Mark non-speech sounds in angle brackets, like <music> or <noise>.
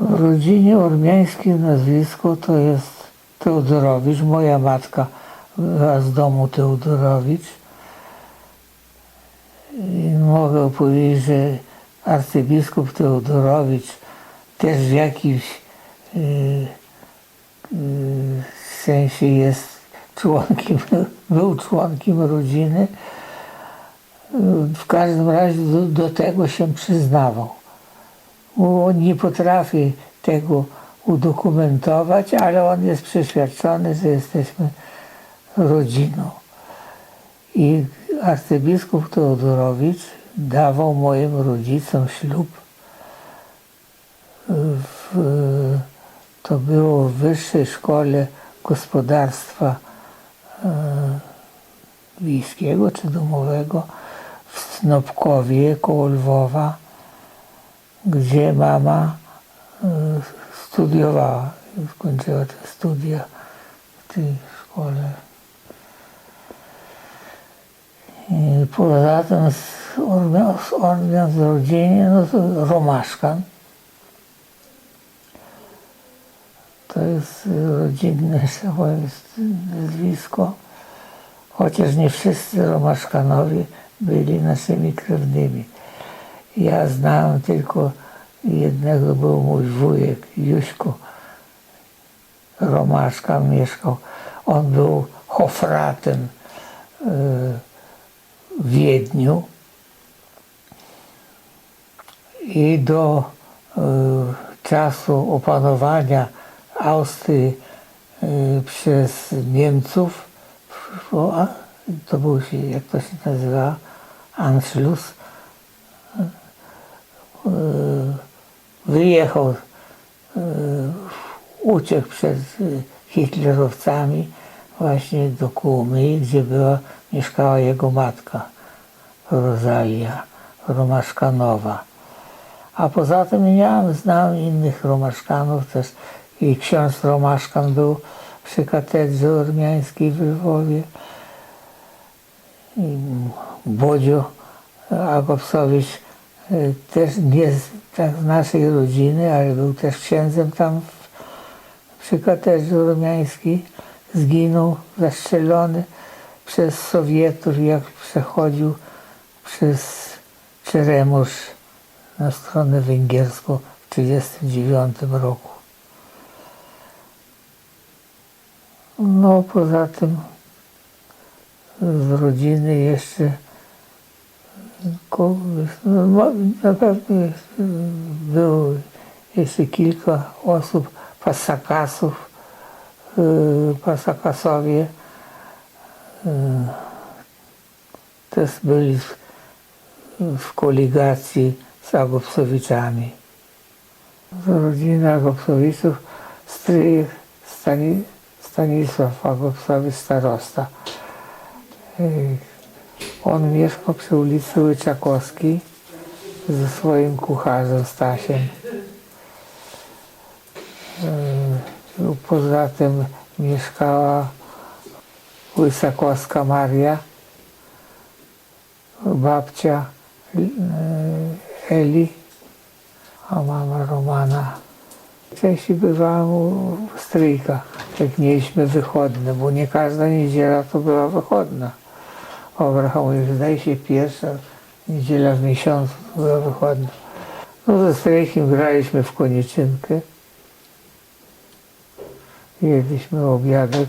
W rodzinie ormiańskim nazwisko to jest Teodorowicz. Moja matka była z domu Teodorowicz. I mogę powiedzieć, że arcybiskup Teodorowicz też w jakimś y, y, sensie jest członkiem, <laughs> był członkiem rodziny. W każdym razie do, do tego się przyznawał. On nie potrafi tego udokumentować, ale on jest przeświadczony, że jesteśmy rodziną. I arcybiskup Teodorowicz dawał moim rodzicom ślub. W, to było w Wyższej Szkole Gospodarstwa e, Wiejskiego czy Domowego w Snopkowie koło Lwowa, gdzie mama e, studiowała, skończyła te studia w tej szkole. I poza tym z Ormian, z Ormian z rodziny, no to Romaszkan. To jest rodzinne, <laughs> powiem, nazwisko. Chociaż nie wszyscy Romaszkanowie byli naszymi krewnymi. Ja znałem tylko jednego, był mój wujek Juśko Romaszkan, mieszkał. On był hofratem y, w Wiedniu i do y, czasu opanowania Austrii y, przez Niemców, to był jak to się nazywa, Anschluss, wyjechał, y, uciekł przed y, hitlerowcami właśnie do Kumy, gdzie była, mieszkała jego matka Rosalia Romaszkanowa. A poza tym ja znałem innych Romaszkanów też i ksiądz Romaszkan był przy katedrze ormiańskiej w Lwowie. I Agopsowicz też nie z, tak z naszej rodziny, ale był też księdzem tam w, przy katedrze ormiańskiej. Zginął zastrzelony przez Sowietów, jak przechodził przez Czeremorz na stronę węgierską w 1939 roku. No poza tym z rodziny jeszcze no, na pewno jest, było jeszcze kilka osób, pasakasów, y, pasakasowie y, też byli w, w koligacji z Agopsowiczami. Z rodziny Agopsowiczów Stani, Stanisław Agopsowicz starosta. On mieszkał przy ulicy Łyczakowskiej ze swoim kucharzem Stasiem. Y, Poza tym mieszkała Łysakowska Maria, babcia y, Eli, a mama Romana. Częściej bywałem u stryjka, jak mieliśmy wychodne, bo nie każda niedziela to była wychodna. Abraham mówi, zdaje się pierwsza niedziela w miesiącu była wychodna. No ze stryjkiem graliśmy w koniczynkę. Jedliśmy obiadek